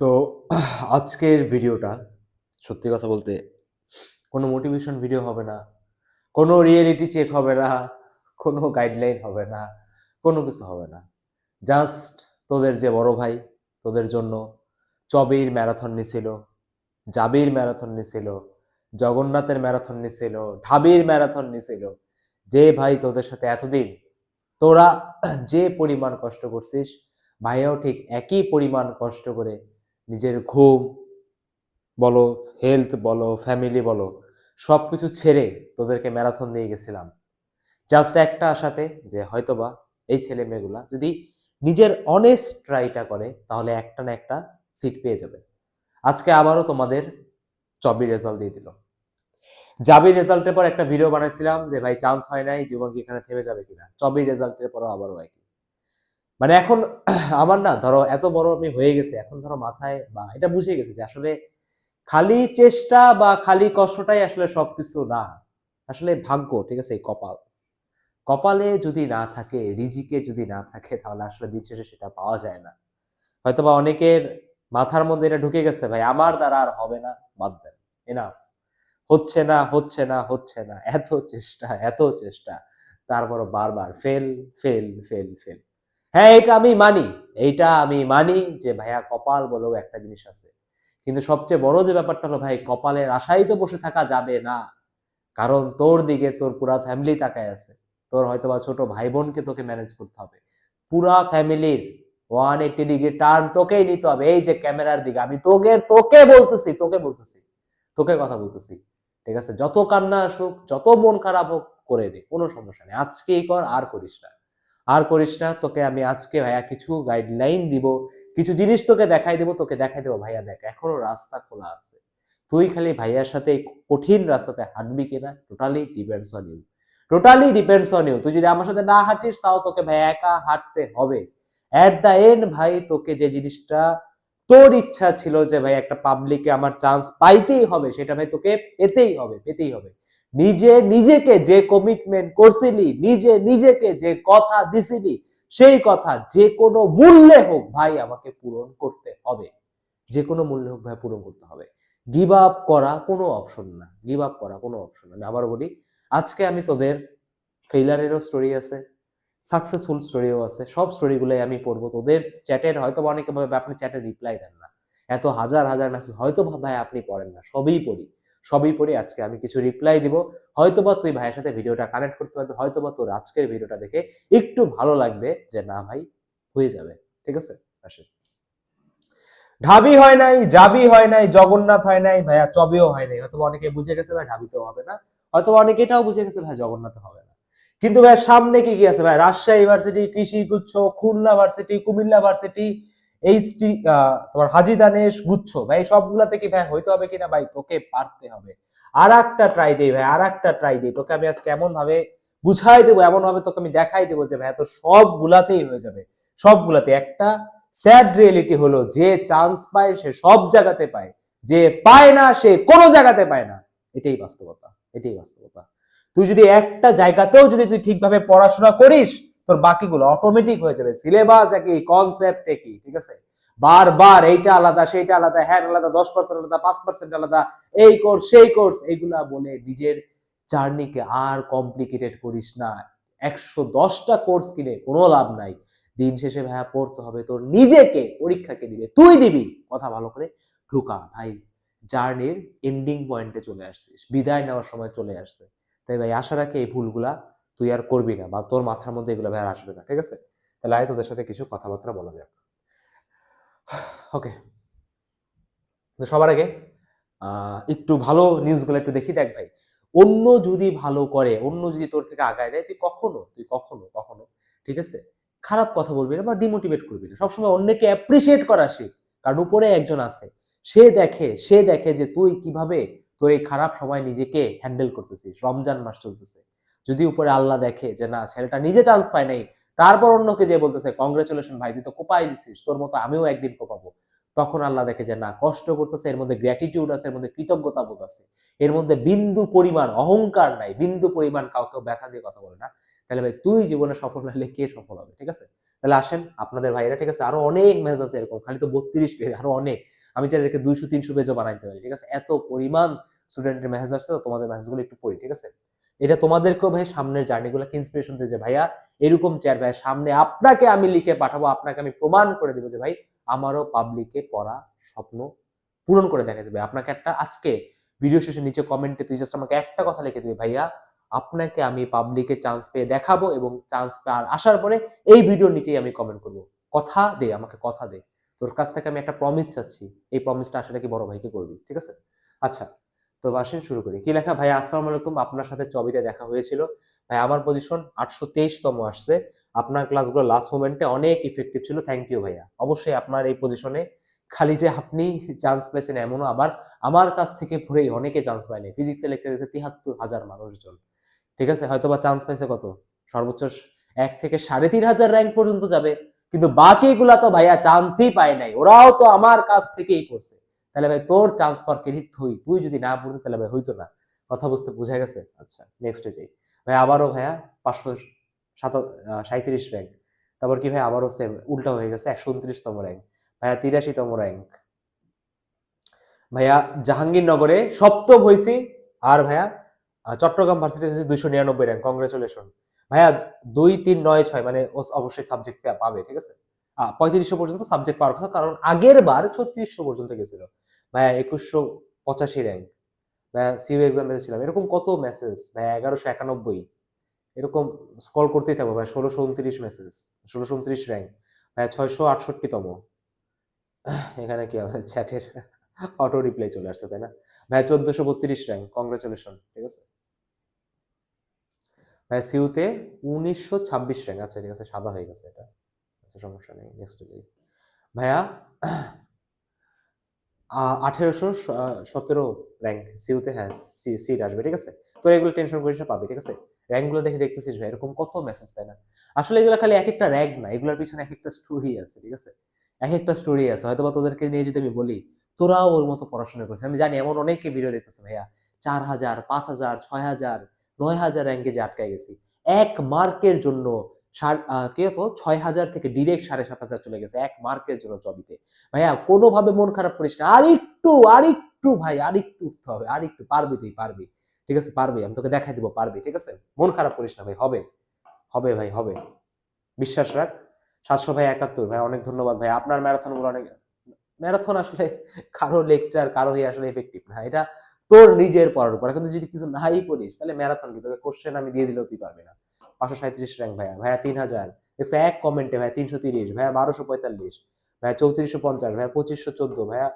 তো আজকের ভিডিওটা সত্যি কথা বলতে কোনো মোটিভেশন ভিডিও হবে না, কোনো রিয়েলিটি চেক হবে না, কোনো গাইডলাইন হবে না, কোনো কিছু হবে না। জাস্ট তোদের যে বড় ভাই, তোদের জন্য চবির ম্যারাথন নিছিল, জাবির ম্যারাথন নিছিল, জগন্নাথের ম্যারাথন নিছিল, ঢাবির ম্যারাথন নিছিল। যে ভাই তোদের সাথে এতদিন, তোরা যে পরিমাণ কষ্ট করছিস, ভাইয়াও ঠিক একই পরিমাণ কষ্ট করে নিজের ঘুম বলো হেলথ বলো ফ্যামিলি বলো সব কিছু ছেড়ে তোদেরকে ম্যারাথন দিয়ে গেছিলাম। জাস্ট একটা আশাতে যে হয়তোবা এই ছেলে মেয়েগুলা যদি নিজের অনেস্ট ট্রাইটা করে, তাহলে একটা না একটা সিট পেয়ে যাবে। আজকে আবারও তোমাদের চবি রেজাল্ট দিয়ে দিল। জাবির রেজাল্টের পর একটা ভিডিও বানাইছিলাম যে, ভাই চান্স হয় নাই, জীবন কি এখানে থেমে যাবে কিনা? চবি রেজাল্টের পরও আবারও একই। মানে এখন আমার না, ধরো এত বড় আমি হয়ে গেছে, এখন ধরো মাথায় বা, এটা বুঝে গেছে যে আসলে খালি চেষ্টা বা খালি কষ্টটাই আসলে সবকিছু না। আসলে ভাগ্য, ঠিক আছে, এই কপাল। কপালে যদি না থাকে, রিজিকে যদি না থাকে, তাহলে আসলে দিন শেষে সেটা পাওয়া যায় না। হয়তোবা অনেকের মাথার মধ্যে এটা ঢুকে গেছে, ভাই, আমার দ্বারা আর হবে না, বাদ দেন এনা হচ্ছে না হচ্ছে না হচ্ছে না, এত চেষ্টা এত চেষ্টা তারপর বারবার ফেল ফেল ফেল ফেল হ্যাঁ এটা আমি মানি। এইটা আমি মানি যে, ভাইয়া কপাল বলেও একটা জিনিস আছে। কিন্তু সবচেয়ে বড় যে ব্যাপারটা হলো, ভাই, কপালের আশাই তো বসে থাকা যাবে না। কারণ তোর দিকে তোর পুরা ফ্যামিলি তাকায় আছে। তোর হয়তো বা ছোট ভাই বোনকে তোকে ম্যানেজ করতে হবে। পুরা ফ্যামিলির ওয়ান এইটি ডিগ্রি টার্ন তোকেই নিতে হবে। এই যে ক্যামেরার দিকে, আমি তোকে তোকে বলতেছি তোকে বলতেছি, তোকে কথা বলতেছি। ঠিক আছে? যত কান্না আসুক, যত মন খারাপ হোক, করে দে কোনো সমস্যা নেই। আজকেই কর, আর করিস না। আর করিস না, তোকে আমি আজকে ভাইয়া কিছু গাইডলাইন দিব, কিছু জিনিস তোকে দেখাই দেবো, তোকে দেখাই দেবো, ভাইয়া দেখ, এখনও রাস্তা খোলা আছে। তুই খালি ভাইয়ার সাথে কঠিন রাস্তাতে হাঁটবি কিনা totally depends on you totally depends on you তুই যদি আমার সাথে না হাঁটিস, তাও তোকে ভাই একা হাঁটতে হবে। অ্যাট দ্য এন্ড ভাই, তোকে যে জিনিসটা তোর ইচ্ছা ছিল যে ভাই একটা পাবলিকে আমার চান্স পাইতেই হবে, সেটা ভাই তোকে পেতেই হবে পেতেই হবে। নিজে নিজেকে যে কমিটমেন্ট করছিলি, নিজে নিজেকে যে কথা দিছিলি, সেই কথা যে কোনো মূল্যে হোক ভাই আমাকে পূরণ করতে হবে। যে কোনো মূল্যে হোক ভাই পূরণ করতে হবে। গিভ আপ করা কোনো অপশন না। গিভ আপ করা কোনো অপশন না। আমি আবার বলি, আজকে আমি তোদের ফেইলারেরও স্টোরি আছে সাকসেসফুল স্টোরিও আছে। সব স্টোরিগুলোই আমি পড়ব। তোদের চ্যাটের হয়তো অনেকে ভাবে আপনি চ্যাটে রিপ্লাই দেন না। এত হাজার হাজার মেসেজ হয়তো ভাই আপনি পড়েন না। সবই পড়ি। সবই পড়ি আজকে আমি কিছু রিপ্লাই দিব। হয়তো বা তুই ভাইয়ের সাথে ভিডিওটা কানেক্ট করতে পারবি হয়তো বা তোর আজকের ভিডিওটা দেখে একটু ভালো লাগবে যে, না ভাই, হয়ে যাবে। ঠিক আছে? আসে। ঢাবি হয় নাই, জাবি হয় নাই, জগন্নাথ হয় নাই, ভাইয়া চবিও হয় নাই। হয়তো অনেকে বুঝে গেছে, ভাই, ঢাবিতেও হবে না। হয়তো অনেকে এটাও বুঝে গেছে, ভাই, জগন্নাথ হবে না। কিন্তু ভাই সামনে কি কি আছে? ভাই রাজশাহী ইউনিভার্সিটি কৃষি গুচ্ছ, খুলনা ভার্সিটি, কুমিল্লা ভার্সিটি এইচটি তোমার হাজি দানেশ গুচ্ছ, ভাই, সবগুলা থেকে, ভাই, হইতে হবে কিনা, ভাই, তোকে পারতে হবে। আর একটা ট্রাই দেই, ভাই আর একটা ট্রাই দিই, তোকে আমি আজকে এমন ভাবে বুঝাই দেবো এমন ভাবে তোকে আমি দেখাই দেবো যে, ভাই তো সবগুলাতেই হয়ে যাবে, সবগুলাতে। একটা স্যাড রিয়েলিটি হলো, যে চান্স পায়, সে সব জায়গাতে পায়, যে পায় না, সে কোনো জায়গাতে পায় না। এটাই বাস্তবতা এটাই বাস্তবতা। তুই যদি একটা জায়গাতেও যদি তুই ঠিকভাবে পড়াশোনা করিস তোর বাকিগুলো অটোমেটিক হয়ে যাবে। সিলেবাস একই কনসেপ্ট একই, ঠিক আছে? বারবার এইটা আলাদা, সেইটা আলাদা হ্যাঁ আলাদা, দশ পার্সেন্ট আলাদা, পাঁচ পার্সেন্ট আলাদা, এই কোর্স সেই কোর্স এইগুলা বলে নিজের জার্নিকে আর কমপ্লিকেটেড করিস না। একশো দশটা কোর্স কিনে কোনো লাভ নাই। দিন শেষে ভাইয়া পড়তে হবে, তোর নিজেকে পরীক্ষাকে দিবে, তুই দিবি। কথা ভালো করে ঢুকা, ভাই জার্নির এন্ডিং পয়েন্টে চলে আসছিস, বিদায় নেওয়ার সময় চলে আসছে। তাই ভাই, আশা রাখি এই ভুলগুলা তুই আর করবি না, বা তোর মাথার মধ্যে এগুলো ভাই আসবে না, ঠিক আছে? তাহলে আয় তোদের সাথে কিছু কথাবার্তা বলা যাক। ওকে সবার আগে একটু ভালো নিউজগুলো একটু দেখি, দেখ ভাই। অন্য যদি ভালো করে, অন্য যদি তোর থেকে আগায় দেয়, তুই কখনো তুই কখনো কখনো, ঠিক আছে? খারাপ কথা বলবি না বা ডিমোটিভেট করবি না। সবসময় অন্যকে অ্যাপ্রিসিয়েট করা শিখ। কারণ উপরে একজন আছে। সে দেখে সে দেখে যে তুই কীভাবে তোর এই খারাপ সময় নিজেকে হ্যান্ডেল করতেছিস। রমজান মাস চলতেছে। যদি উপরে আল্লাহ দেখে যে না, ছেলেটা নিজে চান্স পায় নাই, তারপর অন্যকে যে বলতেছে কংগ্রেচুলেশন ভাই, তুই তো কোপাই দিছিস, তোর মতো আমিও একদিন কোপাবো। তখন আল্লাহ দেখে যে না, কষ্ট করতেছে, এর মধ্যে গ্র্যাটিটিউড আছে, এর মধ্যে কৃতজ্ঞতা বোধ আছে। এর মধ্যে বিন্দু পরিমাণ অহংকার নাই, বিন্দু পরিমাণ কাউকে ব্যথা দিয়ে কথা বলে না। তাহলে ভাই, তুই জীবনে সফল হলে কে সফল হবে, ঠিক আছে? তাহলে আসেন, আপনাদের ভাইরা, ঠিক আছে, আরও অনেক ম্যাচ আছে এরকম, খালি তো বত্রিশ পেজ আরও অনেক। আমি চাই এটাকে দুইশো, তিনশো পেজও বানাইতে পারি, ঠিক আছে? এত পরিমাণ স্টুডেন্টের মেসেজ আসছে তো তোমাদের মেসেজগুলো একটু পড়ি, ঠিক আছে? এটা তোমাদেরকেও ভাই সামনের জার্নিগুলোকে ইন্সপিরেশন দিয়ে যে ভাইয়া, এরকম চেয়ার ভাইয়া, সামনে আপনাকে আমি লিখে পাঠাবো, আপনাকে আমি প্রমাণ করে দেবো যে ভাই, আমারও পাবলিকে পড়া স্বপ্ন পূরণ করে দেখা যাবে। আপনাকে একটা আজকে ভিডিও শেষে নিচে কমেন্টে তুই জাস্ট আমাকে একটা কথা লিখে দিবি, ভাইয়া, আপনাকে আমি পাবলিকে চান্স পেয়ে দেখাবো এবং চান্স পেয়ে আসার পরে এই ভিডিওর নিচেই আমি কমেন্ট করব। কথা দে, আমাকে কথা দে। তোর কাছ থেকে আমি একটা প্রমিস চাচ্ছি। এই প্রমিসটা আসলে কি বড় ভাইকে করবি, ঠিক আছে? আচ্ছা তো আসেন শুরু করি। কি লেখা? ভাই, আসসালামু আলাইকুম। আপনার সাথে চবিতে দেখা হয়েছিল। ভাই, আমার পজিশন আটশো তম আসছে। আপনার ক্লাসগুলো লাস্ট মোমেন্টে অনেক ইফেক্টিভ ছিল। থ্যাংক ইউ ভাইয়া। অবশ্যই আপনার এই পজিশনে খালি যে আপনি চান্স পেয়েছেন এমনও আবার আমার কাছ থেকে পড়েই অনেকে চান্স পায়নি ফিজিক্সের লেকচার দিতে তিয়াত্তর হাজার মানুষজন। ঠিক আছে? হয়তো বা চান্স পাইছে কত? সর্বোচ্চ এক থেকে সাড়ে তিন হাজার র্যাঙ্ক পর্যন্ত যাবে। কিন্তু বাকিগুলা তো ভাইয়া চান্সই পায় নাই। ওরাও তো আমার কাছ থেকেই করছে তাহলে ভাই তোর চান্স পাওয়ার ক্রেডিট তুই। তুই যদি না পড়তে, তাহলে ভাই হইতো না। কথা বুঝতে বোঝা গেছে? আচ্ছা নেক্সটে যাই। ভাই আবারও ভাইয়া পাঁচশো সাত সাঁত্রিশ র্যাঙ্ক তারপর কি ভাই আবারও সেম উল্টা হয়ে গেছে, একশো উনত্রিশতম র্যাঙ্ক ভাইয়া তিরাশিতম র্যাঙ্ক ভাইয়া জাহাঙ্গীরনগরে সপ্তম হয়েছি আর ভাইয়া চট্টগ্রাম ভার্সিটি হচ্ছে দুইশো নিরানব্বই র্যাঙ্ক কংগ্রেচুলেশন ভাইয়া দুই, তিন, নয়, ছয় মানে অবশ্যই সাবজেক্ট পাবে, ঠিক আছে? পঁয়ত্রিশশো পর্যন্ত সাবজেক্ট পাওয়ার কথা, কারণ আগের বার ছত্রিশশো পর্যন্ত গেছিল। ভাইয়া একুশশো পঁচাশি র্যাঙ্ক ভাইয়া সিউ এক্সাম ছিলাম এরকম কত মেসেজ ভাইয়া এগারোশো একানব্বই। এরকম স্কল করতেই থাকব ভাই ষোলোশো উনত্রিশ মেসেজ ষোলোশো উনত্রিশ র্যাঙ্ক ভাইয়া ছয়শো আটষট্টিতম। এখানে কি হবে চ্যাটের অটো রিপ্লাই চলে আসছে, তাই না? ভাই চোদ্দশো বত্রিশ র্যাঙ্ক কংগ্রেচুলেশন ঠিক আছে? ভাই সিউতে উনিশশো ছাব্বিশ র্যাঙ্ক আচ্ছা ঠিক আছে, সাদা হয়ে গেছে এটা। আচ্ছা সমস্যা নেই। নেক্সট ভাইয়া আঠেরোশো সতেরো র্যাঙ্ক সিউতে হ্যাঁ সিট আসবে, ঠিক আছে? তো এগুলো টেনশন করিস না, পাবি, ঠিক আছে? র্যাঙ্কগুলো দেখে দেখতেছিস ভাই, এরকম কত মেসেজ তাই না? আসলে এগুলো খালি এক একটা র্যাঙ্ক না, এগুলোর পিছনে এক একটা স্টোরি আছে, ঠিক আছে? এক একটা স্টোরি আছে হয়তো বা তোদেরকে নিয়ে যদি আমি বলি, তোরাও ওর মতো পড়াশোনা করছিস। আমি জানি, এমন অনেকে ভিডিও দেখতেছে ভাইয়া, চার হাজার, পাঁচ হাজার, ছয় হাজার, নয় হাজার র্যাঙ্কে যে আটকায় গেছি। এক মার্কের জন্য কে তো? ছয় হাজার থেকে ডিরেক্ট সাড়ে সাত হাজার চলে গেছে এক মার্কের জন্য জবিতে। ভাইয়া, কোনোভাবে মন খারাপ করিস না। আর একটু আর একটু ভাই, আর একটু উঠতে হবে, আর একটু পারবি তুই, পারবি। ঠিক আছে? পারবি, আমি তোকে দেখাই দিব, পারবি, ঠিক আছে? মন খারাপ করিস না ভাই, হবে। হবে ভাই, হবে। বিশ্বাস রাখ। সাতশো ভাই একাত্তর, ভাই, অনেক ধন্যবাদ ভাই। আপনার ম্যারাথনগুলো অনেক, ম্যারাথন আসলে কারও লেকচার কারও হয়ে আসলে এফেক্টিভ না। এটা তোর নিজের পড়ার উপর। এখন যদি কিছু নাই করিস, তাহলে ম্যারাথন কি? তোকে কোশ্চেন আমি দিয়ে দিলেও তুই পারবি না। পাঁচশো সাঁত্রিশ র্যাঙ্ক ভাইয়া। ভাইয়া তিন হাজার। দেখছ এক কমেন্টে ভাইয়া তিনশো তিরিশ, ভাইয়া বারোশো পঁয়তাল্লিশ, ভাইয়া চৌত্রিশশো পঞ্চাশ, ভাইয়া পঁচিশশো চোদ্দ, ভাইয়া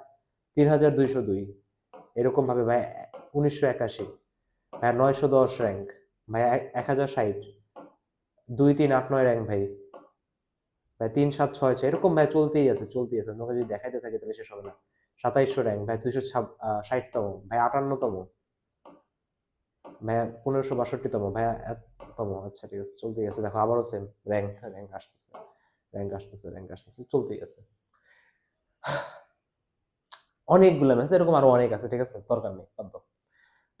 তিন হাজার দুইশো দুই। এরকম ভাবে ভাইয়া উনিশশো একাশি, ভাইয়া নয়শো দশ র্যাঙ্ক ভাইয়া এক হাজার ষাট, দুই তিন আট নয় র্যাঙ্ক ভাই। ভাই তিন সাত ছয় ছয়, এরকম ভাই চলতেই আছে চলতেই আছে। তোমাকে যদি দেখাইতে থাকে তাহলে শেষ হবে না। সাতাইশশো র্যাঙ্ক ভাই দুইশো ষাটতম ভাই আটান্নতম। ভাইয়া পনেরোশো বাষট্টিতম, ভাইয়া এততম আচ্ছা ঠিক আছে, চলতেই আছে। দেখো আবারও সেম র্যাঙ্ক র্যাঙ্ক আসতেছে র্যাঙ্ক আসতেছে র্যাঙ্ক আসতেছে, চলতেই আছে। অনেকগুলো ম্যাচ এরকম আরও অনেক আছে, ঠিক আছে, দরকার নেই বাদ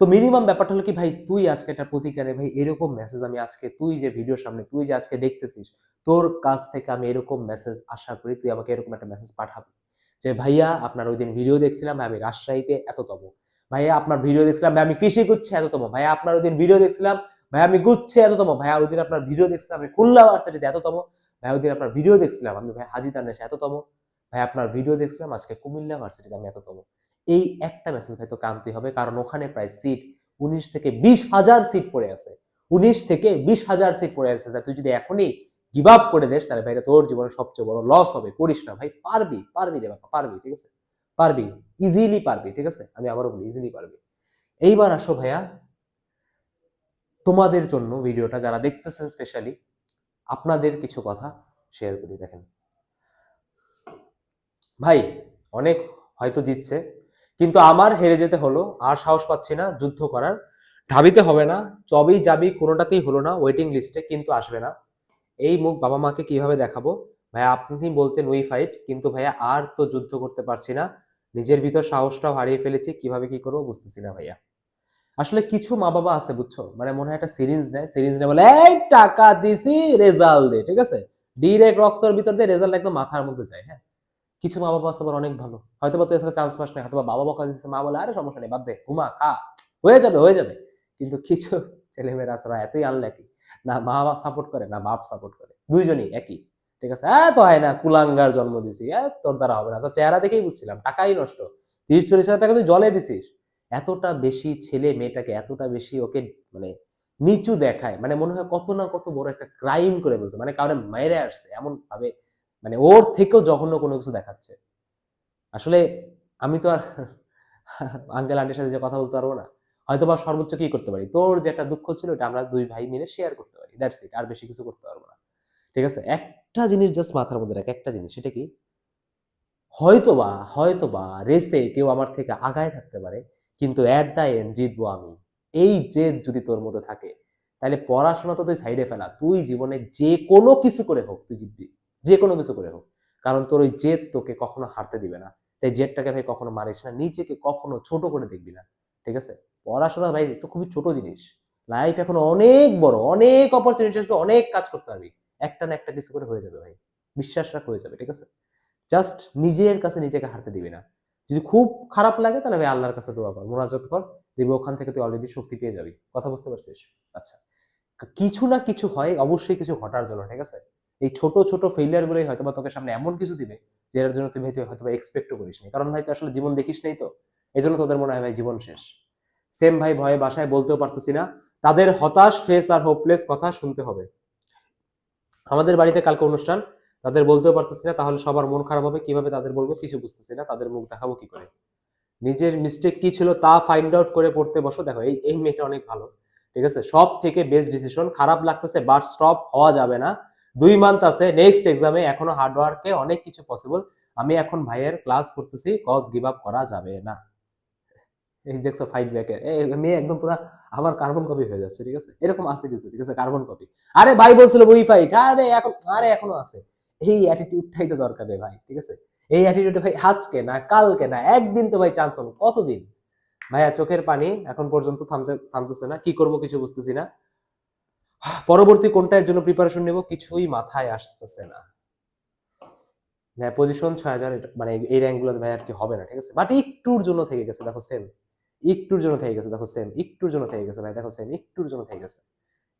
তো মিনিমাম ব্যাপারটা হলো কি, ভাই, তুই আজকে একটা প্রতিকারে, ভাই, এরকম মেসেজ আমি আজকে, তুই যে ভিডিওর সামনে, তুই যে আজকে দেখতেছিস, তোর কাছ থেকে আমি এরকম মেসেজ আশা করি তুই আমাকে এরকম একটা মেসেজ পাঠাবি। যে, ভাইয়া, আপনার ওই দিন ভিডিও দেখছিলাম, আমি রাজশাহীতে এততম। ভাইয়া আপনার ভিডিও দেখছিলাম ভাই আমি কৃষি গুচ্ছে এততম। ভাইয়া আপনার ওই দিন ভিডিও দেখছিলাম ভাই আমি গুচ্ছে এততম। ভাইয়া দিন আপনার ভিডিও দেখছিলাম, আমি খুলনা ভার্সিটিতে এততম। ভাই ওই দিন আপনার ভিডিও দেখছিলাম, আমি ভাই হাজি তান্নেশে এততম। ভাই আপনার ভিডিও দেখছিলাম, আজকে কুমিল্লা ভার্সিটিতে আমি এততম। এই একটা মেসেজ ভাই তোকে আনতে হবে, কারণ ওখানে প্রায় সিট উনিশ থেকে বিশ হাজার সিট পড়ে আছে। উনিশ থেকে বিশ হাজার সিট পড়ে আছে। তুই যদি এখনই গিভ আপ করে দেস, তাহলে ভাই তোর জীবনে সবচেয়ে বড় লস হবে। করিস না ভাই, পারবি পারবি রে বাবা পারবি, ঠিক আছে? পারবি ইজিলি পারবি, ঠিক আছে? আমি আবারও বলি ইজিলি পারবি। এইবার আসো ভাইয়া, তোমাদের জন্য ভিডিওটা যারা দেখতেছেন স্পেশালি আপনাদের কিছু কথা শেয়ার করি, দেখেন। ভাই, অনেক হয়তো জিতছে, কিন্তু আমার হেরে যেতে হলো, আর সাহস পাচ্ছি না যুদ্ধ করার। ঢাবিতে হবে না চবেই যাবি, কোনোটাতেই হলো না ওয়েটিং লিস্টে কিন্তু আসবে না। এই মুখ বাবা মাকে কীভাবে দেখাবো? ভাইয়া, আপনি বলতেন উই ফাইট কিন্তু ভাইয়া আর তো যুদ্ধ করতে পারছি না। নিজের ভিতর সাহসটাও হারিয়ে ফেলেছি, কীভাবে কি করব বুঝতেছি না ভাইয়া। আসলে কিছু মা বাবা আছে, বুঝছ? মানে মনে হয় একটা সিরিজ নেয় সিরিজ নেয় বলে, এই টাকা দিছি রেজাল্ট দে। ঠিক আছে? ডিরেক্ট রক্তর ভিতর দিয়ে রেজাল্ট একদম মাথার মধ্যে যায় হ্যাঁ? কিছু মা বাবা আছে আবার অনেক ভালো। হয়তো বা তুই এছাড়া চান্স পাস নাই হয়তো বা বাবা বকা দিচ্ছে মা বলে, আরে সমস্যা নেই, বাদ দে, ঘুমা, খা। হয়ে যাবে হয়ে যাবে। কিন্তু কিছু ছেলেমেয়েরা ওরা এতই আনলাকি না মা বাবা সাপোর্ট করে, না বাপ সাপোর্ট করে। দুইজনই একই। ঠিক আছে? হ্যাঁ তো হয় না, কুলাঙ্গার জন্ম দিছি। হ্যাঁ তোর দ্বারা হবে না। তোর চেহারা দেখেই বুঝছিলাম, টাকাই নষ্ট। তিরিশ, চল্লিশ হাজার টাকা তুই জলে দিছিস। এতটা বেশি ছেলে মেয়েটাকে, এতটা বেশি ওকে মানে নিচু দেখায় মানে মনে হয় কত না কত বড় একটা ক্রাইম করে বলছে মানে কাউরে মেরে আসছে এমন ভাবে মানে ওর থেকেও জঘন্য কোনো কিছু দেখাচ্ছে। আসলে আমি তো আর আঙ্কেল আন্টির সাথে যে কথা বলতে পারব না। হয়তো বা সর্বোচ্চ কি করতে পারি? তোর যে একটা দুঃখ ছিল এটা আমরা দুই ভাই মিলে শেয়ার করতে পারি। দ্যাটস ইট আর বেশি কিছু করতে পারব না। ঠিক আছে? একটা জিনিস জাস্ট মাথার মধ্যে রাখ, একটা জিনিস, সেটা কি? হয়তোবা হয়তোবা রেসে কেউ আমার থেকে আগায় থাকতে পারে, কিন্তু অ্যাট দ্য এন্ড জিতবো আমি। এই জেদ যদি তোর মধ্যে থাকে, তাহলে পড়াশোনা তো তুই সাইডে ফেলা। তুই জীবনে যে কোনো কিছু করে হোক, তুই জিতবি। যে কোনো কিছু করে হোক। কারণ তোর ওই জেদ তোকে কখনো হারতে দিবে না। তাই জেদটাকে ভাই কখনো মারিস না, নিজেকে কখনো ছোট করে দেখবি না। ঠিক আছে? পড়াশোনা ভাই, তো খুবই ছোট জিনিস। লাইফ এখন অনেক বড়, অনেক অপরচুনিটি আসবে, অনেক কাজ করতে পারবি। একটা না একটা কিছু করে হয়ে যাবে ভাই। বিশ্বাস রাখ, হয়ে যাবে, ঠিক আছে? জাস্ট নিজের কাছে নিজেকে হারতে দিবি না। যদি খুব খারাপ লাগে তাহলে ভাই আল্লাহর কাছে দোয়া কর, মোনাজত কর, দেখবি ওখান থেকে তুই অলরেডি শক্তি পেয়ে যাবি। কথা বুঝতে পারছিস? আচ্ছা। কিছু না কিছু হয়, অবশ্যই কিছু ঘটার জন্য, ঠিক আছে? এই ছোট ছোট ফেলিয়ার গুলোই হয়তো বা তোকে সামনে এমন কিছু দিবে যেটার জন্য তুই হয়তো এক্সপেক্টও করিস নি কারণ ভাই তুই আসলে জীবন দেখিস নাই তো। এই জন্য তোদের মনে হয় ভাই জীবন শেষ। সেম ভাই ভয়ে বাসায় বলতেও পারতেছি না। তাদের হতাশ ফেস আর হোপলেস কথা শুনতে হবে। আমাদের বাড়িতে কালকে অনুষ্ঠান, তাদের বলতেও পারতেছি না, তাহলে সবার মন খারাপ হবে, কীভাবে তাদের বলব কিছু বুঝতেছি না, তাদের মুখ দেখাবো কি করে? নিজের মিস্টেক কি ছিল তা ফাইন্ড আউট করে পড়তে বসো, দেখো এই এই মেয়েটা অনেক ভালো, ঠিক আছে? সব থেকে বেস্ট ডিসিশন খারাপ লাগতেছে বাট স্টপ হওয়া যাবে না। দুই মান্থ আছে নেক্সট এক্সামে এখনও হার্ডওয়ার্কে অনেক কিছু পসিবল আমি এখন ভাইয়ের ক্লাস করতেছি কজ গিভ আপ করা যাবে না। দেখছ ফাইট ব্যাকের মেয়ে একদম পুরো কার্বন কপি হয়ে যাচ্ছে, ঠিক আছে? এরকম আছে কিছু, ঠিক আছে? কার্বন কপি আরে ভাই বলছিল বই ফাইট আরে এখন, আরে এখনও আছে। এই অ্যাটিটিউডটাই তো দরকার ভাই, ঠিক আছে? এই অ্যাটিটিউড ভাই আজকে না কালকে না, একদিন তো ভাই চান্স পাবো কতদিন? ভাইয়া চোখের পানি এখন পর্যন্ত থামতে, থামতেছে না, কি করব কিছু বুঝতেছি না। পরবর্তী কোনটার জন্য প্রিপারেশন নেব কিছুই মাথায় আসতেছে না। ভাই পজিশন ছয় হাজার মানে এই র্যাঙ্কগুলো ভাই আর কি হবে না, ঠিক আছে? বাট একটুর জন্য থেকে গেছে, দেখো সেম একটুর জন্য থেকে গেছে, দেখো সেম একটুর জন্য থেকে গেছে ভাই, দেখো সেম একটুর জন্য থেকে গেছে।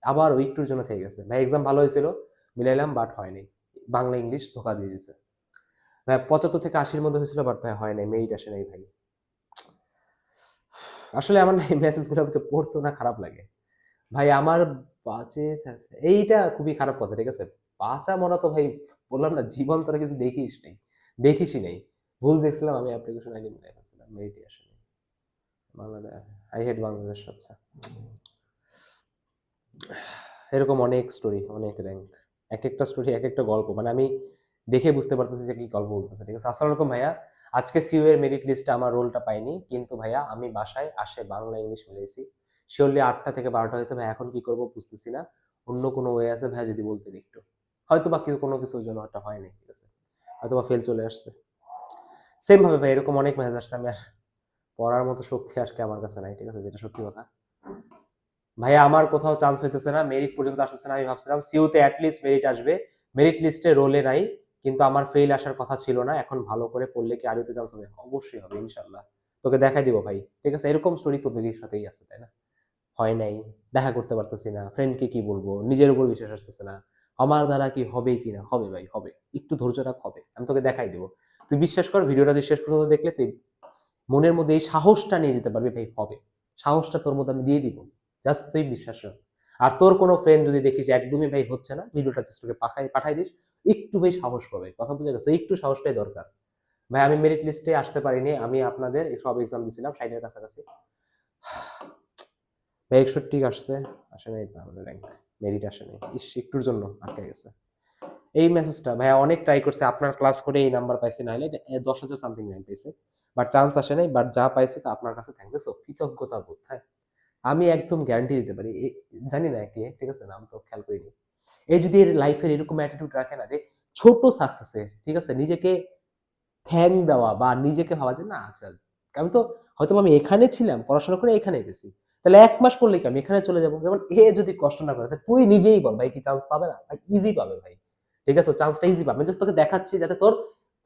আবার ওই একটুর জন্য থেকে গেছে। ভাই এক্সাম ভালো হয়েছিল, মিলাইলাম বাট হয়নি। বাংলা ইংলিশ ধোকা দিয়ে দিয়েছে। ভাই, পঁচাত্তর থেকে আশির মধ্যে হয়েছিল বাট ভাই হয় নাই মেরিট আসে নাই ভাই। আসলে আমার না এই মেসেজগুলো হচ্ছে পড়তো না খারাপ লাগে। ভাই, আমার বাঁচে এইটা খুবই খারাপ কথা, ঠিক আছে? বাঁচা মরা তো ভাই, বললাম না, জীবন তোরা কিছু দেখিস নেই। দেখিসই নেই। ভুল দেখছিলাম, আমি অ্যাপ্লিকেশন আইডি মিলাই মেরিটই আসেনি বাংলাদেশ আই বাংলাদেশ এরকম অনেক স্টোরি অনেক র্যাঙ্ক এক একটা স্টোরি এক একটা গল্প। মানে আমি দেখে বুঝতে পারতেছি যে কি গল্প বলতেছে, ঠিক আছে? আসসালামু আলাইকুম ভাইয়া। আজকে সিইউ এর মেরিট লিস্টে আমার রোলটা পাইনি, কিন্তু ভাইয়া আমি বাসায় আসে বাংলা ইংলিশ মিলেছি শিওরলি আটটা থেকে বারোটা হয়েছে ভাই এখন কি করব বুঝতেছি না। অন্য কোনো ওয়ে আছে ভাইয়া যদি বলতেন একটু। হয়তো বা কিছু কোনো কিছুর জন্য একটা হয়নি ঠিক আছে? হয়তো বা ফেল চলে আসছে। সেম ভাবে ভাই, এরকম অনেক মেসেজ আসছে আমি আর পড়ার মতো শক্তি আজকে আমার কাছে নাই, ঠিক আছে? যেটা সত্যি কথা। ভাইয়া, আমার কোথাও চান্স হইতেছে না মেরিট পর্যন্ত আসতেছে না, আমি ভাবছিলাম সিউতে অ্যাটলিস্ট মেরিট আসবে। মেরিট লিস্টে রোলে নাই, কিন্তু আমার ফেল আসার কথা ছিল না, এখন ভালো করে পড়লে কি আরোতে চান্স হবে? অবশ্যই হবে ইনশাল্লাহ তোকে দেখাই দিব ভাই, ঠিক আছে? এরকম স্টোরি তোদের সাথেই আছে, তাই না? হয় নাই, দেখা করতে পারতেছি না ফ্রেন্ডকে কি বলব? নিজের উপর বিশ্বাস আসতেছে না। আমার দ্বারা কি হবে কি না হবে ভাই, হবে। একটু ধৈর্য রাখ, হবে। আমি তোকে দেখাই দেবো। তুই বিশ্বাস কর, ভিডিওটা তুই শেষ পর্যন্ত দেখলে তুই মনের মধ্যে এই সাহসটা নিয়ে যেতে পারবি, ভাই, হবে। সাহসটা তোর মধ্যে আমি দিয়ে দিব। জাস্ট তুই বিশ্বাস রাখ। আর তোর কোনো ফ্রেন্ড যদি দেখিস একদমই, ভাই, হচ্ছে না ভিডিওটা জাস্ট তোকে পাঠাই পাঠাই দিস, একটু, ভাই, সাহস পাবে। কথা বুঝে গেছে? একটু সাহসটাই দরকার। ভাই, আমি মেরিট লিস্টে আসতে পারিনি, আমি আপনাদের সব এক্সাম দিয়েছিলাম ষাটের কাছাকাছি। ভাই, একষট্টি আসছে, আসে নাই র্যাঙ্ক মেরিট আসে নাই। ইস, একটুর জন্য আটকে গেছে। এই মেসেজটা ভাইয়া অনেক ট্রাই করছে, আপনার ক্লাস করে এই নাম্বার পাইছে, নাহলে দশ হাজার সামথিং র্যাঙ্ক পেয়েছে বাট চান্স আসে নাই বাট যা পাইছে তা আপনার কাছে থ্যাংকস সো কৃতজ্ঞতা বোধ হ্যাঁ? আমি একদম গ্যারান্টি দিতে পারি। জানি না কে ঠিক আছে? নাম তো খেয়াল করিনি। এই যদি এর লাইফের এরকম অ্যাটিটিউড রাখে না যে, ছোট সাকসেসের ঠিক আছে? নিজেকে থ্যাং দেওয়া বা নিজেকে ভাবা যে, না আচ্ছা আমি তো হয়তো আমি এখানে ছিলাম, পড়াশোনা করে এখানে গেছি। তাহলে এক মাস পড়লে কি আমি এখানে চলে যাব? যেমন এ যদি কষ্ট না করে তুই নিজেই বল, ভাই, কি চান্স পাবে না? ভাই ইজি পাবে, ভাই। ঠিক আছে? চান্সটা ইজি পাবে। জাস্ট তোকে দেখাচ্ছি যাতে তোর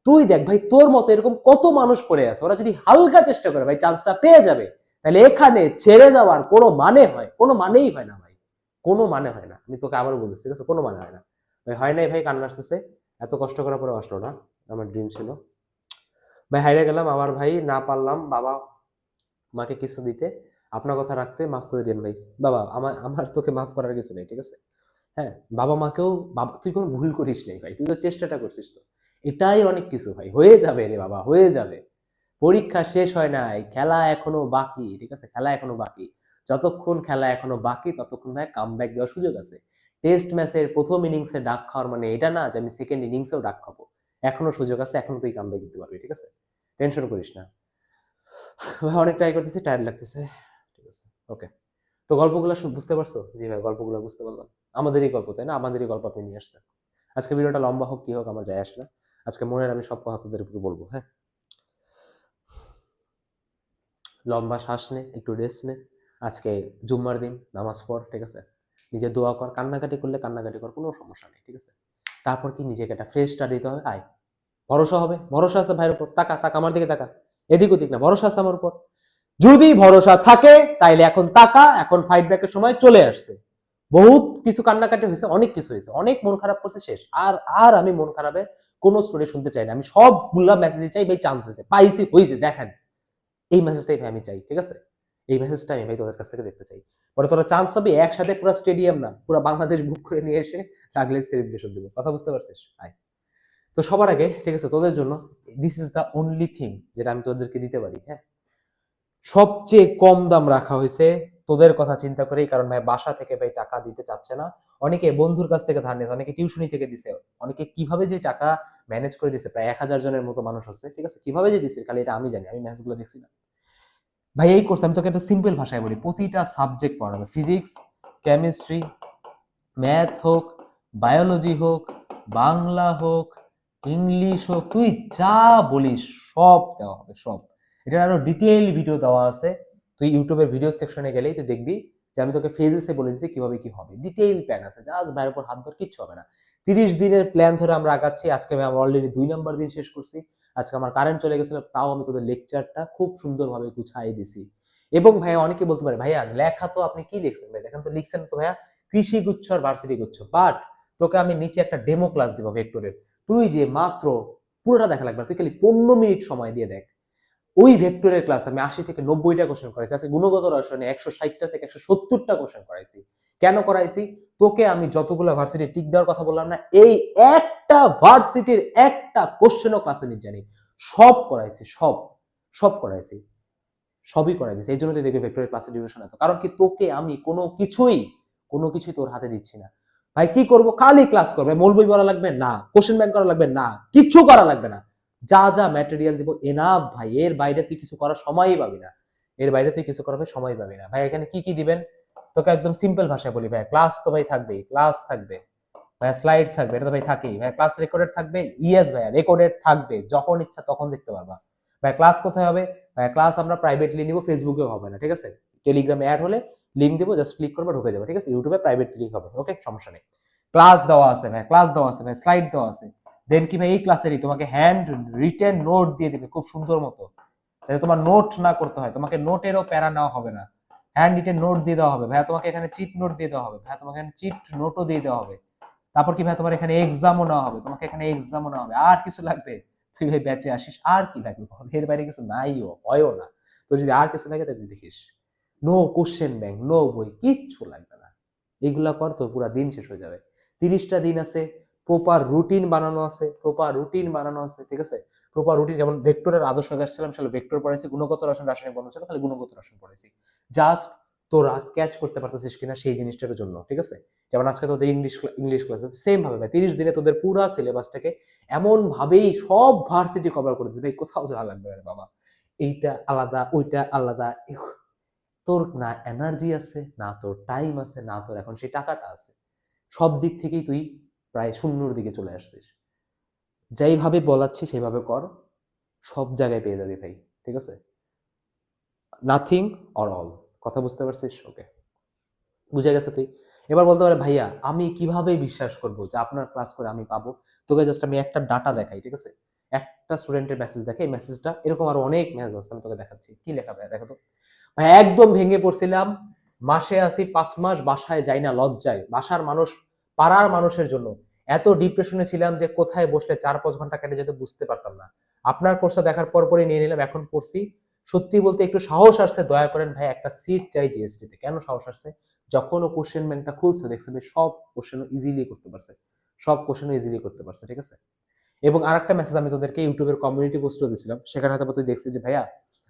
তুই দেখ ভাই, তোর মতো এরকম কত মানুষ পড়ে আছে, ওরা যদি হালকা চেষ্টা করে ভাই চান্সটা পেয়ে যাবে, তাহলে এখানে ছেড়ে দেওয়ার কোনো মানে হয়, কোনো মানেই হয় না ভাই, কোনো মানে হয় না। আমি তোকে আবারও বলতেছি, ঠিক আছে? কোনো মানে হয় না। ভাই, হয় নাই ভাই কান্না আসতেছে এত কষ্ট করার পরে আসলো না, আমার ড্রিম ছিল। ভাই, হাইরে গেলাম আমার ভাই না পারলাম, বাবা মাকে কিছু দিতে, আপনার কথা রাখতে মাফ করে দিন ভাই। বাবা আমার আমার তোকে মাফ করার কিছু নেই, ঠিক আছে? হ্যাঁ বাবা মাকেও, বাবা, তুই কোনো ভুল করিস নেই ভাই, তুই তো চেষ্টাটা করছিস তো। এটাই অনেক কিছু ভাই। হয়ে যাবে রে বাবা, হয়ে যাবে। পরীক্ষা শেষ হয় নাই, খেলা এখনও বাকি, ঠিক আছে? খেলা এখনও বাকি। যতক্ষণ খেলা এখনও বাকি, ততক্ষণ ভাই কাম ব্যাক দেওয়ার সুযোগ আছে। টেস্ট ম্যাচের প্রথম ইনিংসে ডাক খাওয়ার মানে এটা না যে আমি সেকেন্ড ইনিংসেও ডাক খাব। এখনও সুযোগ আছে, এখনও তুই কাম ব্যাক দিতে পারবি, ঠিক আছে? টেনশন করিস না। অনেক ট্রাই করতেছি টায়ার্ড লাগতেছে, ঠিক আছে? ওকে তো গল্পগুলো বুঝতে পারছ? জি ভাই, গল্পগুলো বুঝতে পারলাম। আমাদেরই গল্প, তাই না? আমাদেরই গল্প আপনি নিয়ে আসছেন। আজকে ভিডিওটা লম্বা হোক, কি হোক, আমার যায় আসে না। আজকে মনের আমি সব কথা তোদেরকে বলব হ্যাঁ? লম্বা শ্বাস নে, একটু রেস্ট নে। আজকে জুম্মার দিন, নামাজ পড়, ঠিক আছে? নিজে দোয়া কর, কান্নাকাটি করলে কান্নাকাটি কর, কোনো সমস্যা নেই, ঠিক আছে? তারপর কি নিজেকে একটা ফ্রেশটা দিতে হবে? আয়। ভরসা হবে, ভরসা আছে ভাইয়ের উপর। তাকা তাকা, আমার দিকে তাকা। এদিক ওদিক না, ভরসা আছে আমার উপর। যদি ভরসা থাকে, তাইলে এখন তাকা, এখন ফাইট ব্যাকের সময় চলে আসছে। বহুত কিছু কান্নাকাটি হয়েছে, অনেক কিছু হয়েছে। অনেক মন খারাপ করছে, শেষ। আর আর আমি মন খারাপে কোনো স্টোরি শুনতে চাই না। আমি সবগুলা মেসেজ চাই, ভাই চান্স হয়েছে। পাইছি হয়েছে দেখেন। এই মেসেজটাই ভাই আমি চাই, ঠিক আছে? এই মেসেজটা আমি ভাই তোদের কাছ থেকে দেখতে চাই। পরে তোরা চান্স পাবি, একসাথে পুরো স্টেডিয়াম না, পুরো বাংলাদেশ বুক করে নিয়ে এসে লাগলে সেলিব্রেশন দেবো। কথা বুঝতে পারছিস? আয়। তো সবার আগে, ঠিক আছে, তোদের জন্য this is the only thing যেটা আমি তোদেরকে দিতে পারি হ্যাঁ? সবচেয়ে কম দাম রাখা হয়েছে তোদের কথা চিন্তা করেই, কারণ ভাই বাসা থেকে ভাই টাকা দিতে চাচ্ছে না। অনেকে বন্ধুর কাছ থেকে ধার নিয়েছে, অনেকে টিউশনি থেকে দিছে, অনেকে কীভাবে যে টাকা ম্যানেজ করে দিছে, প্রায় এক হাজার জনের মতো মানুষ আছে, ঠিক আছে? কীভাবে যে দিছে, খালি এটা আমি জানি, আমি ম্যাচগুলো দেখছি না। ভাই, এই কোর্স আমি তোকে একটা সিম্পল ভাষায় বলি, প্রতিটা সাবজেক্ট পড়াবে ফিজিক্স কেমিস্ট্রি ম্যাথ হোক বায়োলজি হোক, বাংলা হোক ইংলিশ হোক, তুই যা বলিস সব দেওয়া হবে, সব। এটার আরও ডিটেইল ভিডিও দেওয়া আছে, তুই ইউটিউবের ভিডিও সেকশনে গেলেই তুই দেখবি যে আমি তোকে ফেজেসে বলে দিচ্ছি কীভাবে কি হবে। ডিটেইল প্ল্যান আছে জাস্ট ভাইয়ের উপর হাত ধর, কিচ্ছু হবে না। তিরিশ দিনের প্ল্যান ধরে আমরা আগাচ্ছি। আজকে ভাই আমরা অলরেডি দুই নাম্বার দিন শেষ করছি। আজকে আমার কারেন্ট চলে গেছিল, তাও আমি তোদের লেকচারটা খুব সুন্দরভাবে গুছাই দিছি। এবং ভাইয়া অনেকে বলতে পারে, ভাইয়া, লেখা তো আপনি কি লিখছেন? ভাই, দেখেন তো লিখছেন তো ভাইয়া, কৃষি গুচ্ছ আর ভার্সিটি গুচ্ছ। বাট তোকে আমি নিচে একটা ডেমো ক্লাস দিব ভেক্টরের তুই যে মাত্র, পুরোটা দেখা লাগবে তুই খালি পনেরো মিনিট সময় দিয়ে দেখ। ওই ভেক্টরের ক্লাস আমি আশি থেকে নব্বইটা কোশ্চেন করাইছি। আজকে গুণগত রসায়নে একশো ষাটটা থেকে একশো সত্তরটা কোশ্চেন করাইছি। কেন করাইছি? তোকে আমি যতগুলো ভার্সিটি টিক দেওয়ার কথা বললাম না, এই একটা ভার্সিটির একটা কোশ্চেনও ক্লাসে আমি জানি সব করাইছি, সব সব করাইছি। সবই করাই দিয়েছি। এই জন্য তুই দেখবি ভেক্টরের ক্লাসে ডিভিশন এত। কারণ কি তোকে আমি কোনো কিছুই কোনো কিছুই তোর হাতে দিচ্ছি না। ভাই, কি করব? খালি ক্লাস করবে। মূল বই পড়া লাগবে? না। কোশ্চেন ব্যাংক করা লাগবে? না। কিচ্ছু করা লাগবে না। যা যা ম্যাটেরিয়াল দিব এনাফ ভাই। এর বাইরে তুই কিছু করার সময়ই পাবি না। এর বাইরে তুই কিছু করার সময় পাবি না। ভাই, এখানে কি কি দিবেন? তোকে একদম সিম্পল ভাষায় বলি ভাই। ক্লাস তো ভাই থাকবেই। ক্লাস থাকবে। ভাই স্লাইড থাকবে। এটা তো ভাই থাকেই। ভাই ক্লাস রেকর্ডেড থাকবে? ইয়েস ভাইয়া রেকর্ডেড থাকবে। যখন ইচ্ছা তখন দেখতে পারবা। ভাই ক্লাস কোথায় হবে? ভাই ক্লাস আমরা প্রাইভেটলি নিব ফেসবুকেও হবে না, ঠিক আছে? টেলিগ্রামে অ্যাড হলে লিঙ্ক দিব জাস্ট ক্লিক করবে, ঢুকে যাবে, ঠিক আছে? ইউটিউবে প্রাইভেট লিঙ্ক হবে ওকে সমস্যা নেই। ক্লাস দেওয়া আছে ভাই ক্লাস দেওয়া আছে ভাই স্লাইড দেওয়া আছে। দেন কি ভাই, এই ক্লাসেরই তোমাকে হ্যান্ড রিটেন নোট দিয়ে দিবে খুব সুন্দর মতো। যাতে তোমার নোট না করতে হয়, তোমাকে নোটেরও প্যারা নেওয়া হবে না। হ্যান্ড রিটেন নোট দিয়ে দেওয়া হবে। ভাইয়া, তোমাকে এখানে চিট নোট দিয়ে দেওয়া হবে। ভাইয়া, তোমাকে এখানে চিট নোটও দিয়ে দেওয়া হবে। তারপর কি ভাই তোমার এখানে এক্সামও নেওয়া হবে। তোমাকে এখানে এক্সামও নেওয়া হবে। আর কিছু লাগবে? তুই ভাই ব্যাচে আসিস, আর কি লাগবে? এর বাইরে কিছু নাইও হয়ও না। তো যদি আর কিছু লাগে তাহলে দেখিস। নো কোশ্চেন ব্যাংক নো বই, কিচ্ছু লাগবে না। এইগুলা কর, তোর পুরো দিন শেষ হয়ে যাবে। তিরিশটা দিন আছে প্রপার রুটিন বানানো আছে প্রপার রুটিন বানানো আছে, ঠিক আছে? প্রপার রুটিন যেমন ভেক্টরের আদর্শ আসছিলাম সেটা ভেক্টর পড়াইছি, গুণগত রসায়ন, রাসায়নিক বন্ধ ছিল, খালি গুণগত রসায়ন পড়াইছি। জাস্ট তোরা ক্যাচ করতে পারতেছিস কিনা সেই জিনিসটার জন্য, ঠিক আছে? যেমন আজকে তোদের ইংলিশ ইংলিশ ক্লাসে সেম ভাবে ভাই, তিরিশ দিনে তোদের পুরো সিলেবাসটাকে এমন ভাবেই সব ভার্সিটি কভার করে দিবে কোথাও যাওয়া লাগবে না বাবা। এইটা আলাদা, ওইটা আলাদা তোর না এনার্জি আছে, না তোর টাইম আছে, না তোর এখন সেই টাকাটা আছে। সব দিক থেকেই তুই প্রায় শূন্যর দিকে চলে আসছিস। যেইভাবে বলাচ্ছি সেইভাবে কর, সব জায়গায় পেয়ে যাবি ভাই, ঠিক আছে? নাথিং অর অল কথা বুঝতে পারছিস? ওকে বুঝে গেছে তুই? এবার বলতে পারে, ভাইয়া, আমি কীভাবে বিশ্বাস করব যে আপনার ক্লাস করে আমি পাবো? তোকে জাস্ট আমি একটা ডাটা দেখাই, ঠিক আছে? একটা স্টুডেন্টের মেসেজ দেখে, এই মেসেজটা এরকম আরও অনেক মেসেজ আছে, আমি তোকে দেখাচ্ছি। কি লেখা ভাইয়া, দেখো তো? ভাই একদম ভেঙে পড়ছিলাম। মাসে আসি পাঁচ মাস বাসায় যাই না, লজ্জায়। বাসার মানুষ পাড়ার মানুষের জন্য। এত ডিপ্রেশনে ছিলাম যে কোথায় বসলে চার পাঁচ ঘণ্টা কেটে যেতে বুঝতে পারতাম না। আপনার কোর্সটা দেখার পর পরে নিয়ে নিলাম, এখন পড়ছি। সত্যি বলতে একটু সাহস আসছে, দয়া করেন ভাই, একটা সিট চাই জিএসটিতে কেন সাহস আসছে? যখন ও কোশ্চেন ব্যাংকটা খুলছে, দেখছে যে সব কোশ্চেন ইজিলি করতে পারছে। সব কোশ্চেন ইজিলি করতে পারছে, ঠিক আছে? এবং আরেকটা মেসেজ আমি তোদেরকে ইউটিউবের কমিউনিটি পোস্টও দিয়েছিলাম। সেখানে হয়তো তুই দেখছিস যে, ভাইয়া,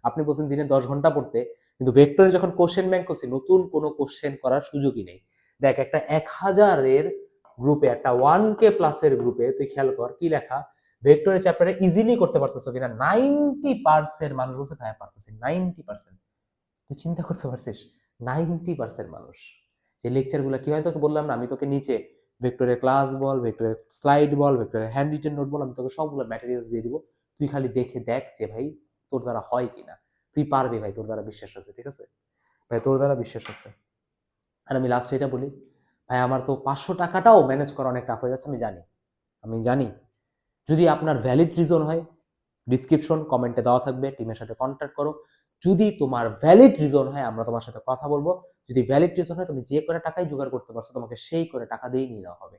আপনি বলছেন দিনে দশ ঘণ্টা পড়তে, কিন্তু ভেক্টরে যখন কোশ্চেন ব্যাংক করছি নতুন কোনো কোশ্চেন করার সুযোগই নেই। দেখ, একটা এক হাজারের গ্রুপে একটা ওয়ান কে প্লাসের গ্রুপে তুই খেয়াল কর, কি লেখা? ভেক্টরের চ্যাপ্টারে ইজিলি করতে পারতেছো কিনা? নাইনটি পার্সেন্ট মানুষ বলছে ভাইয়া পারতেছি। নাইনটি পার্সেন্ট তুই চিন্তা করতে পারছিস? নাইনটি পার্সেন্ট মানুষ। যে লেকচারগুলো কি হয়, তোকে বললাম না, আমি তোকে নিচে ভেক্টরের ক্লাস বল ভেক্টরের স্লাইড বল ভেক্টরের হ্যান্ড রিটেন নোট বল, আমি তোকে সবগুলো ম্যাটেরিয়ালস দিয়ে দিব। তুই খালি দেখে দেখ যে, ভাই, তোর দ্বারা হয় কিনা? তুই পারবি, ভাই, তোর দ্বারা বিশ্বাস আছে, ঠিক আছে? ভাই, তোর দ্বারা বিশ্বাস আছে। আর আমি লাস্টে এটা বলি, ভাই, আমার তো পাঁচশো টাকাটাও ম্যানেজ করা অনেক টাফ হয়ে যাচ্ছে, আমি জানি। আমি জানি। যদি আপনার ভ্যালিড রিজন হয় ডিসক্রিপশন কমেন্টে দেওয়া থাকবে টিমের সাথে কন্ট্যাক্ট করো। যদি তোমার ভ্যালিড রিজন হয়, আমরা তোমার সাথে কথা বলব। যদি ভ্যালিড রিজন হয়, তুমি যে করে টাকাই জোগাড় করতে পারছ, তোমাকে সেই করে টাকা দিয়েই নিয়ে নেওয়া হবে।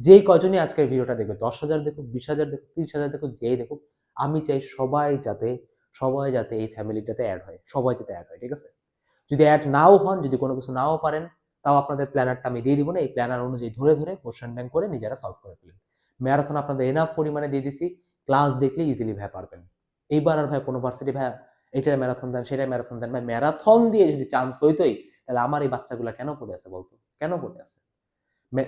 যেই কয়জনই আজকের ভিডিওটা দেখবে, দশ হাজার দেখুক, বিশ হাজার দেখুক, তিরিশ হাজার দেখুক, যেই দেখুক, আমি চাই সবাই যাতে সবাই যাতে এই ফ্যামিলিটাতে অ্যাড হয়, সবাই যাতে অ্যাড হয়, ঠিক আছে? যদি অ্যাড নাও হন, যদি কোনো কিছু নাও পারেন তাও আপনাদের প্ল্যানারটা আমি দিয়ে দিব না। এই প্ল্যানার অনুযায়ী ধরে ধরে কোশ্চেন ব্যাংক করে নিজেরা সলভ করে ফেলেন। ম্যারাথন আপনাদের এনাফ পরিমাণে দিয়ে দিছি। ক্লাস দেখলে ইজিলি ভাই পারবেন। এইবার আর ভাই কোনো ভার্সিটি ভাই এটার ম্যারাথন দেন, সেটাই ম্যারাথন দেন। ভাই ম্যারাথন দিয়ে যদি চান্স হইতোই, তাহলে আমার এই বাচ্চাগুলো কেন পড়ে আছে বলতো? কেন পড়ে আছে?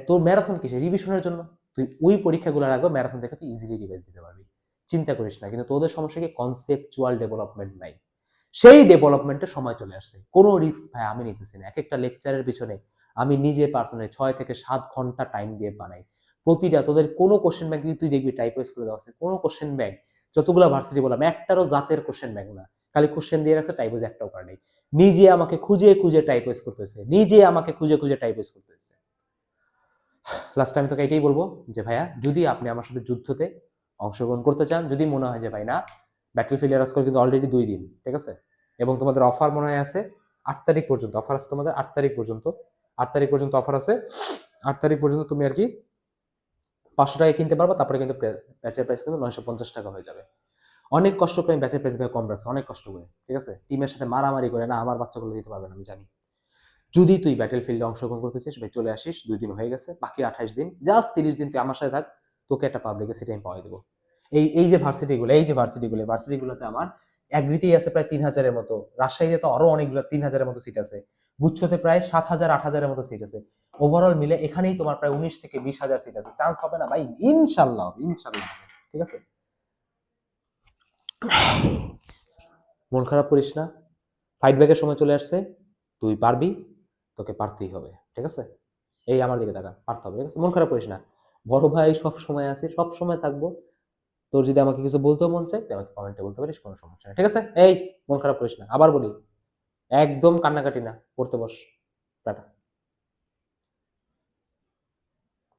তোর ম্যারাথন কিসে রিভিশনের জন্য। তুই ওই পরীক্ষাগুলো আগে ম্যারাথন দেখে তুই ইজিলি রিভাইজ দিতে পারবি। চিন্তা করিস না, কিন্তু তোদের সমস্যা কি? কনসেপচুয়াল ডেভেলপমেন্ট নাই। সেই ডেভেলপমেন্টের সময় চলে আসছে। কোনো রিস্ক ভাই আমি নিতেছি না। এক একটা লেকচারের পিছনে আমি নিজে পার্সোনালি ছয় থেকে সাত ঘণ্টা টাইম দিয়ে বানাই। প্রতিটা তোদের কোনো কোশ্চেন ব্যাংক তুই দেখবি টাইপ ওয়াইজ করে দেওয়া কোনো কোশ্চেন ব্যাংক যতগুলো ভার্সিটি বললাম, একটারও জাতের কোশ্চেন ব্যাংক না। খালি কোশ্চেন দিয়ে রাখছে টাইপ ওয়াইজ একটাও করে নেই। নিজে আমাকে খুঁজে খুঁজে টাইপ ওয়াইজ করতে হয়েছে। নিজে আমাকে খুঁজে খুঁজে টাইপ ওয়াইজ করতে হয়েছে। লাস্ট আমি তোকে এটাই বলব যে, ভাইয়া, যদি আপনি আমার সাথে যুদ্ধতে অংশগ্রহণ করতে চান, যদি মনে হয় যে, ভাই না ব্যাটেল ফিল্ড করে কিন্তু অলরেডি দুই দিন, ঠিক আছে? এবং তোমাদের অফার মনে হয় আছে আট তারিখ পর্যন্ত অফার আছে তোমাদের আট তারিখ পর্যন্ত। আট তারিখ পর্যন্ত অফার আছে, আট তারিখ পর্যন্ত তুমি আর কি পাঁচশো টাকা কিনতে পারবা, তারপরে কিন্তু ব্যাচের প্রাইস কিন্তু নয়শো পঞ্চাশ টাকা হয়ে যাবে। অনেক কষ্ট করে ব্যাচের প্রাইস ভাই কম রাখছি, অনেক কষ্ট করে, ঠিক আছে? টিমের সাথে মারামারি করে, না, আমার বাচ্চাগুলো দিতে পারবে না, আমি জানি। যদি তুই ব্যাটেল ফিল্ডে অংশগ্রহণ করতে চাস, ভাই চলে আসিস, দুই দিন হয়ে গেছে, বাকি আঠাইশ দিন জাস্ট তিরিশ দিন তুই আমার সাথে থাক, তোকে একটা পাবলিকে সেটা আমি পাওয়াই দেবো। এই এই যে ভার্সিটিগুলো এই যে ভার্সিটিগুলো ভার্সিটিগুলোতে আমার একগৃতেই আছে প্রায় তিন হাজারের মতো। রাজশাহীতে তো আরও অনেকগুলো তিন হাজারের মতো সিট আছে। গুচ্ছতে প্রায় সাত হাজার, আট হাজারের মতো সিট আছে। ওভারঅল মিলে এখানেই তোমার প্রায় উনিশ থেকে বিশ হাজার সিট আছে। চান্স হবে না ভাই? ইনশাল্লাহ ইনশাল্লাহ ঠিক আছে? মন খারাপ করিস না। ফাইট ব্যাকের সময় চলে আসছে। তুই পারবি, তোকে পারতেই হবে, ঠিক আছে? এই আমার দিকে তাকা, পারতে হবে, ঠিক আছে? মন খারাপ করিস না। বড় ভাই সব সময় আছে, সব সময় থাকব। তোর যদি আমাকে কিছু বলতেও মন চাই আমাকে কমেন্টে বলতে পারিস, কোনো সমস্যা নেই। ঠিক আছে? এই, মন খারাপ করিস না। আবার বলি, একদম কান্নাকাটি না, পড়তে বস। টাটা।